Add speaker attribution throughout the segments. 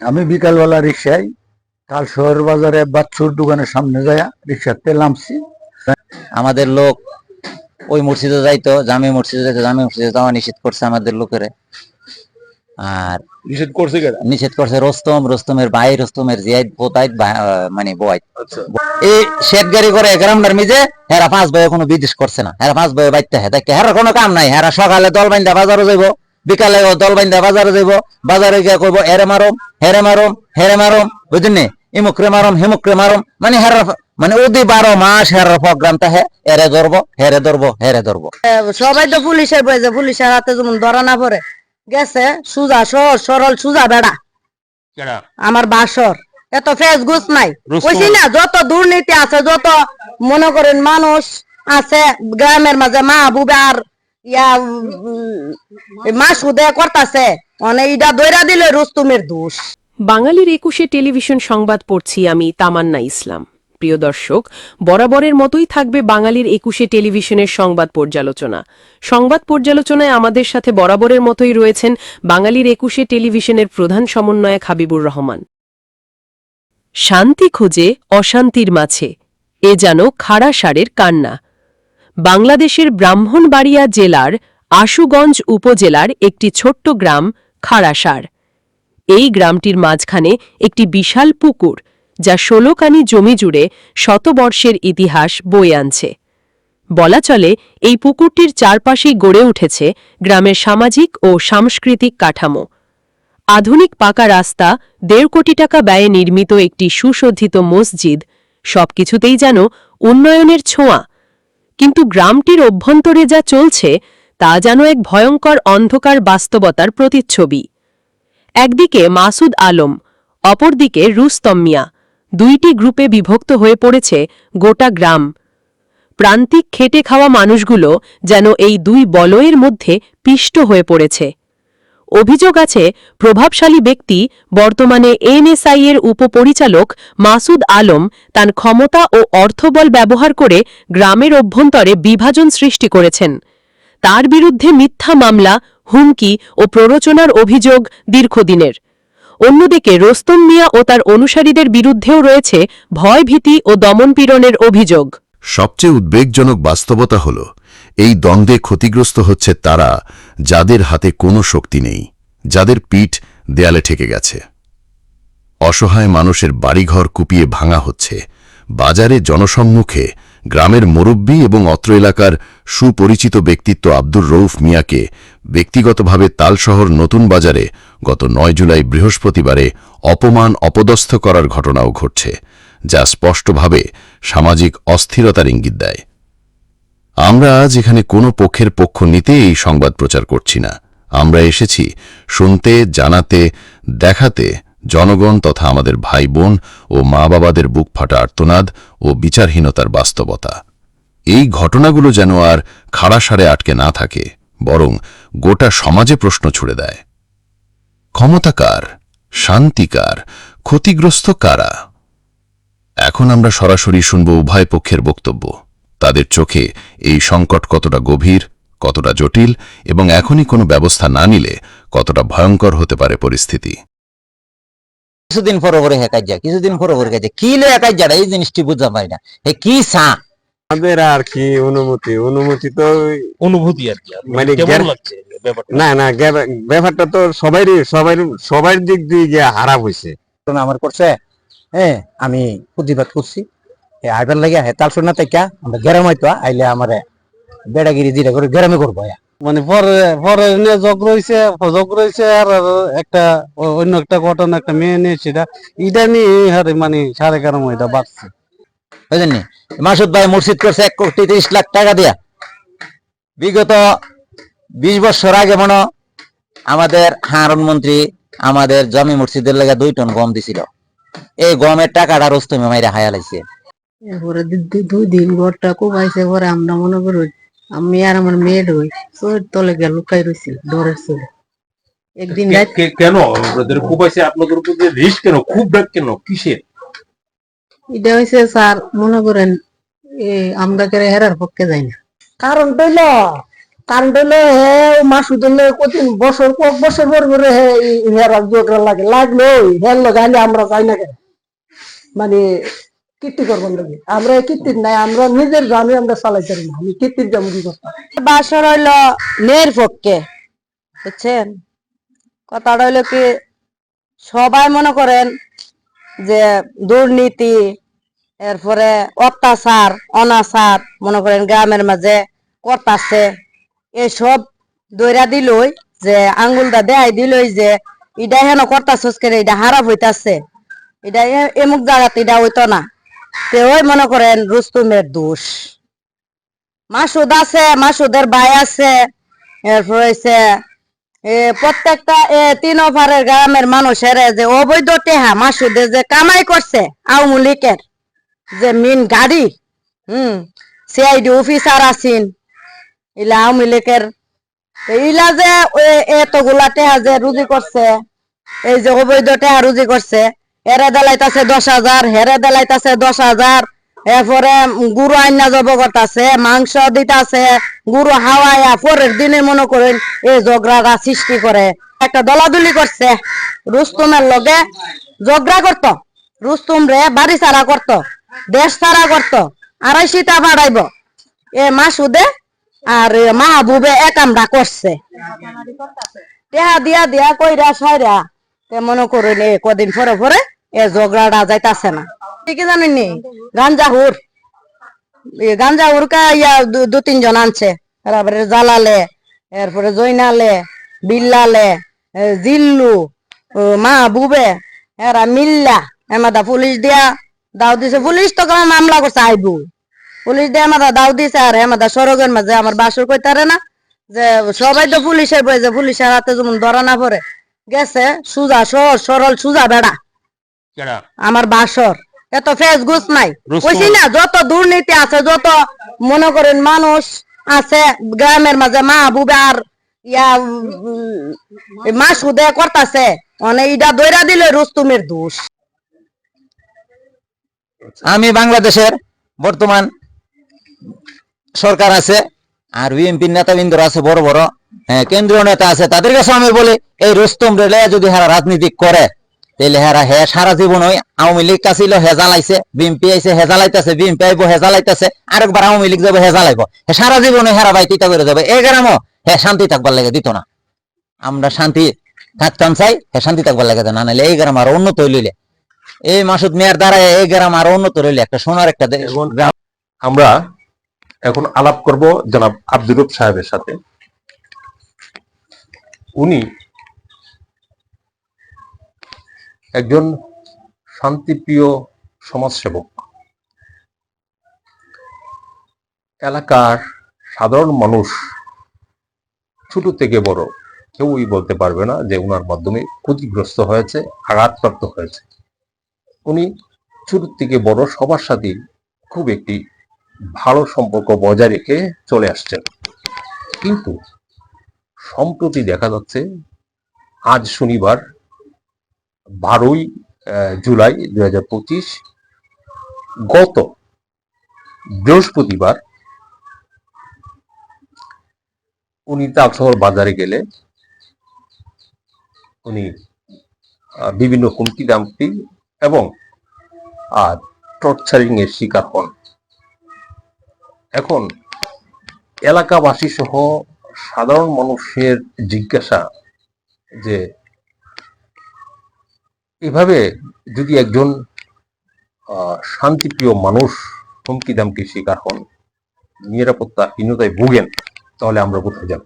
Speaker 1: আমি বিকালবেলা রিক্সায় কাল শহর বাজারে বাচ্চুর দোকানের সামনে যায় রিক্সাতে নামছি।
Speaker 2: আমাদের লোক ওই মসজিদে যাইতো জামি মসজিদে যাইতো জামি মসজিদে যাওয়া নিষেধ করছে আমাদের লোকেরে। আর
Speaker 3: নিষেধ করছে
Speaker 2: নিষেধ করছে রস্তম রস্তমের ভাই রস্তমের জিয়াইদ পোতাইত ভা- মানে বয়াত
Speaker 3: আচ্ছা।
Speaker 2: এই শেট গাড়ি করে গ্রামটার মিজে হেরা পাঁচ ভাই কোনো বিদেশ করছে না। হেরা পাঁচ ভাই বাইতে হে দেখতে হেরার কোনো কাম নাই। হেরা সকালে দল বাইন্দা বাজারও যাইব। বিকালে দল বাইন্দা বাজারে যাইব বাজারে গিয়ে কইব এরে মারম হেরে মারম হেরে মারম বুঝলি নি? ইমুকরে মারম হিমুকরে মারম মানে হেরা মানে ওদি বারো মাস হেরার প্রোগ্রাম তা হে এরে ধরবো হেরে ধরবো হেরে ধরবো
Speaker 4: সবাই তো পুলিশের বয়েছে পুলিশের হাতে যেমন ধরা না পড়ে গেছে সুজা সহজ সরল সুজা বেড়া।
Speaker 3: কেডা?
Speaker 4: আমার বাসর। এত ফেস গুছ নাই। কইছি না যত দুর্নীতি আছে যত মনে করেন মানুষ আছে গ্রামের মাঝে মা বুবে আর ইয়া করতাছে। মানে ইটা দইরা দিলে রুস্তুমের দোষ।
Speaker 5: বাঙালির একুশে টেলিভিশন সংবাদ পড়ছি আমি তামান্না ইসলাম। প্রিয় দর্শক, বরাবরের মতোই থাকবে বাঙালির একুশে টেলিভিশনের সংবাদ পর্যালোচনা। সংবাদ পর্যালোচনায় আমাদের সাথে বরাবরের মতোই রয়েছেন বাঙালির একুশে টেলিভিশনের প্রধান সমন্বয়ক হাবিবুর রহমান। শান্তি খোঁজে অশান্তির মাঝে, এ যেন খাড়া সারের কান্না। বাংলাদেশের ব্রাহ্মণবাড়িয়া জেলার আশুগঞ্জ উপজেলার একটি ছোট্ট গ্রাম খাড়াসার এই গ্রামটির মাঝখানে একটি বিশাল পুকুর, যা ষোলোকানি জমি জুড়ে শতবর্ষের ইতিহাস বয়ে আনছে। বলা চলে, এই পুকুরটির চারপাশেই গড়ে উঠেছে গ্রামের সামাজিক ও সাংস্কৃতিক কাঠামো। আধুনিক পাকা রাস্তা, দেড় কোটি টাকা ব্যয়ে নির্মিত একটি সুসজ্জিত মসজিদ, সবকিছুতেই যেন উন্নয়নের ছোঁয়া। কিন্তু গ্রামটির অভ্যন্তরে যা চলছে, তা যেন এক ভয়ঙ্কর অন্ধকার বাস্তবতার প্রতিচ্ছবি। একদিকে মাসুদ আলম, অপরদিকে রুস্তম্মিয়া দুইটি গ্রুপে বিভক্ত হয়ে পড়েছে গোটা গ্রাম। প্রান্তিক খেটে খাওয়া মানুষগুলো যেন এই দুই বলয়ের মধ্যে পিষ্ট হয়ে পড়েছে। অভিযোগ আছে, প্রভাবশালী ব্যক্তি, বর্তমানে এনএসআই এর উপপরিচালক মাসুদ আলম তার ক্ষমতা ও অর্থবল ব্যবহার করে গ্রামের অভ্যন্তরে বিভাজন সৃষ্টি করেছেন। তার বিরুদ্ধে মিথ্যা মামলা, হুমকি ও প্ররোচনার অভিযোগ দীর্ঘদিনের। অন্যদিকে রোস্তম মিয়া ও তার অনুসারীদের বিরুদ্ধেও রয়েছে ভয়ভীতি ও দমনপীড়নের অভিযোগ।
Speaker 6: সবচেয়ে উদ্বেগজনক বাস্তবতা হল এই দ্বন্দ্বে ক্ষতিগ্রস্ত হচ্ছে তারা, যাদের হাতে কোনো শক্তি নেই, যাদের পিঠ দেয়ালে ঠেকে গেছে। অসহায় মানুষের বাড়িঘর কুপিয়ে ভাঙা হচ্ছে। বাজারে জনসম্মুখে গ্রামের মুরব্বী এবং অত্র এলাকার সুপরিচিত ব্যক্তিত্ব আব্দুর রৌফ মিয়াকে ব্যক্তিগতভাবে তালশহর নতুন বাজারে গত নয় জুলাই বৃহস্পতিবারে অপমান অপদস্থ করার ঘটনাও ঘটছে, যা স্পষ্টভাবে সামাজিক অস্থিরতার ইঙ্গিত দেয়। আমরা আজ এখানে কোনো পক্ষের পক্ষ নিতে এই সংবাদ প্রচার করছি না। আমরা এসেছি শুনতে, জানাতে, দেখাতে জনগণ তথা আমাদের ভাই বোন ও মা বাবাদের বুক ফাটা আর্তনাদ ও বিচারহীনতার বাস্তবতা। এই ঘটনাগুলো যেন আর খাড়াসারে আটকে না থাকে, বরং গোটা সমাজে প্রশ্ন ছুড়ে দেয়। ক্ষমতাকার শান্তিকার ক্ষতিগ্রস্ত কারা? এখন আমরা সরাসরি শুনব উভয় পক্ষের বক্তব্য। তাদের চোখে এই সংকট কতটা গভীর কতটা জটিল এবং এখনই কোনো ব্যবস্থা না নিলে কতটা ভয়ঙ্কর হতে পারে পরিস্থিতি।
Speaker 2: কিছুদিন পরে পরে হেকাই যায় কিছুদিন পরে পরে যায়। কি লে হেকাই যায় এই জিনিসটি বুঝা পারি না। হে কি সা
Speaker 7: আমাদের আর কি অনুমতি অনুমতি তো ওই-
Speaker 3: অনুভূতি আর কি।
Speaker 7: মানে
Speaker 3: কেমন লাগছে ব্যাপারটা?
Speaker 7: না না ব্যাপারটা তো সবারই সবাই সবার দিক দিয়ে হয়েছে
Speaker 1: ঘটনা আমার করছে হ্যাঁ আমি প্রতিবাদ করছি। আইবার লাগে হে তাল শোনা তাইকা আমরা গ্রাম হয়তো আইলে আমারে বেড়াগিরি দিটা করে গ্রামে করব
Speaker 8: মানে পরে পরে নিয়ে যোগ রয়েছে যোগ রয়েছে আর একটা অন্য একটা ঘটনা একটা মেয়ে নিয়ে সেটা এটা নিয়ে হারে মানে সাড়ে কারণ এটা বাড়ছে।
Speaker 2: বুঝলেন মাসুদ ভাই মুর্শিদ করছে এক কোটি তিরিশ লাখ টাকা দিয়া। বিগত বিশ বছর আগে মনে আমাদের হারুন মন্ত্রী আমাদের জমি মসজিদের লেগে দুই টন গম দিছিল। এই গমের টাকাটা রস্তমে মাইরা হায়া লাইছে।
Speaker 4: এরপরে দুই দিন ঘরটা কোবাইছে পরে আমরা মনে করি আমি আর আমার মেয়ে হই চোর তলে গিয়ে লুকাই রয়েছিল ডরের চলে। একদিন
Speaker 3: কেন? আছে আপনাদের উপর যে রিস্ক কেন? খুব ডাক কেন? কিসের?
Speaker 4: এটা হয়েছে স্যার মনে করেন এ আমরা কেড়ে হেরার পক্ষে যাই না। কারণ পেল কাণ্ড হলো হে মাসুদ কতদিন বছর কয়েক বছর পর পরে হে হেরা জোকরা লাগে। লাগল হের লগাইলে আমরা যাই না কেন? মানে কীর্তি করবেন লাগে আমরা কীর্তির নাই আমরা নিজের জানি আমরা চালাইতে পারি আমি কীর্তির যেমন কি করতাম? বাসর হইল নের পক্ষে, বুঝছেন? কথাটা হইল কি, সবাই মনে করেন যে দুর্নীতি, এরপরে অত্যাচার, অনাচার, মনে করেন গ্রামের মাঝে করতাছে। এসব দৈরা দিলই যে, আঙ্গুলটা দেখাই দিলই যে এটা হেন করতাছস করে এটা হারাপ হইতাছে। এটা এমুক জায়গাতে এটা হইতো না। ওই মনে করেন রুস্তুমের দোষ। মাসুদ আছে, মাসুদের ভাই আছে, এরপর হইছে, এ, প্রত্যেকটা তিন ওভারের গ্রামের মানুষের যে অবৈধ টেহা, মাসুদে যে কামাই করছে আওয়ামী লীগের, যে মিন গাড়ি, হুম সিআইডি অফিসার আছেন, ইলা আওয়ামী লীগের, ইলা যে এতগুলা টেহা যে রুজি করছে, এই যে অবৈধ টেহা রুজি করছে হেরে দেলাইতাছে দশ হাজার, হেরে দেলাইতাছে দশ হাজার। এরপরে গুরু আইনা জব করতাছে, মাংস দিতাছে, গুরু হাওয়াইয়া পরের দিনে মনে করেন এই ঝগড়াটা সৃষ্টি করে। একটা দলাদলি করছে, রুস্তুমের লগে ঝগড়া করত। রুস্তুম রে বাড়ি ছাড়া করত, দেশ ছাড়া করত আড়াইশিটা বাড়াইব এ মাসুদে আর মাহবুবে একামটা করছে। টেহা দিয়া দিয়া কইরা সাইরা তে মনে করুন এ কদিন পরে পরে এ ঝগড়াটা যাইতাছে না। ঠিক জানেন নি গাঞ্জা হুর গাঞ্জা হুর কা ইয়া দু- তিনজন আনছে। তারপরে জালালে, এরপরে জৈনালে বিল্লালে জিল্লু, ও মাহবুবে, এরা মিল্লা, এমাদা পুলিশ দিয়া দাও দিছে। পুলিশ তো কোনো মামলা করছে, আইবু। পুলিশ দিয়ে আমাদের দাও দিছে, আর আমাদের সড়কের মাঝে আমার বাসর কইতারে না, যে সবাই তো পুলিশের বই যে পুলিশের হাতে যেমন ধরা না পড়ে, গেছে, সুজা, সহজ, সরল, সুজা বেড়া। আমার বাসর। এত ফেস গুছ নাই।
Speaker 3: রুস্তম-
Speaker 4: না যত দুর্নীতি আছে যত মনে করেন মানুষ আছে গ্রামের মাঝে মা বুবে আর ইয়া মা সুদে করতাছে মানে ইটা দইরা দিলে রুস্তুমের দোষ।
Speaker 2: আমি বাংলাদেশের বর্তমান সরকার আছে আর বিএনপির নেতাবৃন্দরা আছে বড় বড় হ্যাঁ, কেন্দ্রীয় নেতা আছে তাদের কাছে আমি বলি এই রুস্তম রেলে যদি হারা রাজনীতি করে তাহলে হেরা হে সারা জীবন ওই আওয়ামী লীগ কাছিল হে জ্বালাইছে বিএনপি আইছে হে জ্বালাইতেছে বিএনপি আইব হে জ্বালাইতেছে, আরেকবার আওয়ামী লীগ যাবে, হে জ্বালাইব। হে সারা জীবন হেরা ভাই, তিতা করে যাবে। এই গ্রামও, হে শান্তি থাকবার লাগে, দিত না। আমরা শান্তি থাকতাম চাই, হে শান্তি থাকবার লাগে, না নাহলে এই গ্রাম আরও উন্নত হইলে এই মাসুদ মেয়ার দ্বারা এই গ্রাম আরও উন্নত রইলে একটা সোনার একটা গ্রাম
Speaker 3: আমরা এখন আলাপ করব জনাব আব্দুর সাহেবের সাথে। উনি একজন শান্তিপ্রিয় সমাজসেবক। এলাকার সাধারণ মানুষ ছোট থেকে বড়, কেউই বলতে পারবে না যে উনার মাধ্যমে ক্ষতিগ্রস্ত হয়েছে, আঘাতপ্রাপ্ত হয়েছে। উনি ছোট থেকে বড়, সবার সাথে খুব একটি ভালো সম্পর্ক বজায় রেখে চলে আসছেন। কিন্তু সম্প্রতি দেখা যাচ্ছে, আজ শনিবার বারোই জুলাই দুই হাজার পঁচিশ, গত বৃহস্পতিবার উনি তালশহর বাজারে গেলে উনি বিভিন্ন হুমকি দামকি এবং আর টর্চারিং এর শিকার হন। এখন এলাকাবাসী সহ সাধারণ মানুষের জিজ্ঞাসা যে এভাবে যদি একজন শান্তিপ্রিয় মানুষ হুমকি দামকি শিকার হন নিরাপত্তাহীনতায় ভুগেন, তাহলে আমরা কোথায় যাব?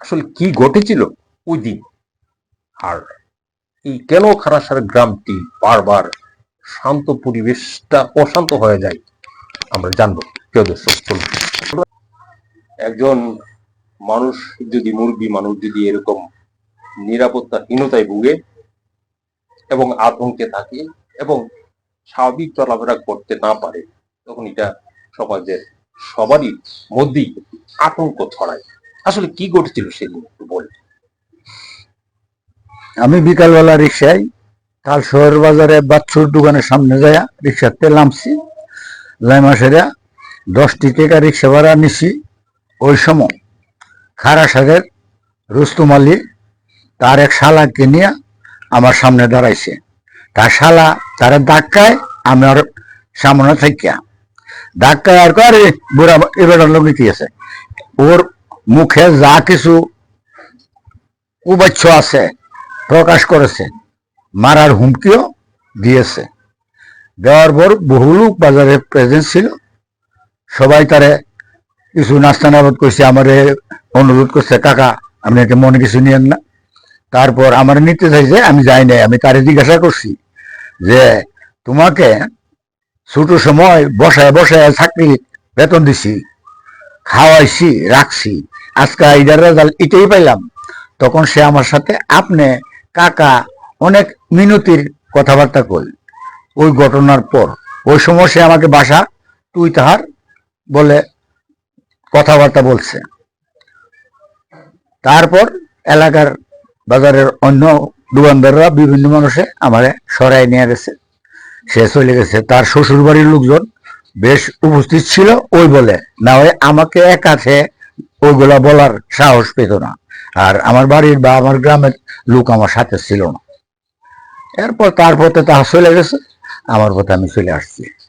Speaker 3: আসলে কি ঘটেছিল ওই দিন? আর এই কেন খারাসার গ্রামটি বারবার শান্ত পরিবেশটা অশান্ত হয়ে যায়, আমরা জানব। প্রিয় দর্শক একজন মানুষ, যদি মুরগি মানুষ যদি এরকম নিরাপত্তাহীনতায় ভুগে এবং আতঙ্কে থাকে এবং স্বাভাবিক চলাফেরা করতে না পারে, তখন এটা সমাজের সবারই মধ্যেই আতঙ্ক ছড়ায়। আসলে কি ঘটেছিল সেদিন একটু বল।
Speaker 1: আমি বিকালবেলা রিক্সায় কাল শহর বাজারে বাচ্চুর দোকানের সামনে যায় রিক্সাতে নামছি, লাইমা সেরা দশটি টাকা রিক্সা ভাড়া নিছি। ওই সময় খারাসারের রুস্তুম আলী তার এক শালাকে নিয়ে আমার সামনে দাঁড়াইছে। তার শালা তার ধাক্কায় আমার সামনে থাকিয়া। ধাক্কায় আর করে বুড়া এবার লোক আছে? ওর মুখে যা কিছু উবাচ্য আছে প্রকাশ করেছে, মারার হুমকিও দিয়েছে। দেওয়ার পর বহু লোক বাজারে প্রেজেন্স ছিল। সবাই তারে কিছু নাস্তা নাবাদ করছে আমারে অনুরোধ করছে, কাকা, আপনি এটা মনে কিছু নিয়েন না। তারপর আমার নিতে চাইছে আমি যাই নাই, আমি তারে জিজ্ঞাসা করছি যে তোমাকে ছোট সময় বসায় বসায় চাকরি বেতন দিছি, খাওয়াইছি, রাখছি, আজকে এইটার রেজাল্ট এটাই পাইলাম। তখন সে আমার সাথে আপনি কাকা অনেক মিনতির কথাবার্তা কই ওই ঘটনার পর, ওই সময় সে আমাকে বাসা তুই তাহার বলে কথাবার্তা বলছে। তারপর এলাকার বাজারের অন্য দোকানদাররা বিভিন্ন মানুষে আমারে সরাই নিয়ে গেছে। সে চলে গেছে। তার শ্বশুর বাড়ির লোকজন বেশ উপস্থিত ছিল ওই বলে। না হয় আমাকে একাছে ওইগুলা বলার সাহস পেত না। আর আমার বাড়ির বা আমার গ্রামের লোক আমার সাথে ছিল না। এরপর তার পথে তাহা চলে গেছে। আমার পথে আমি চলে আসছি।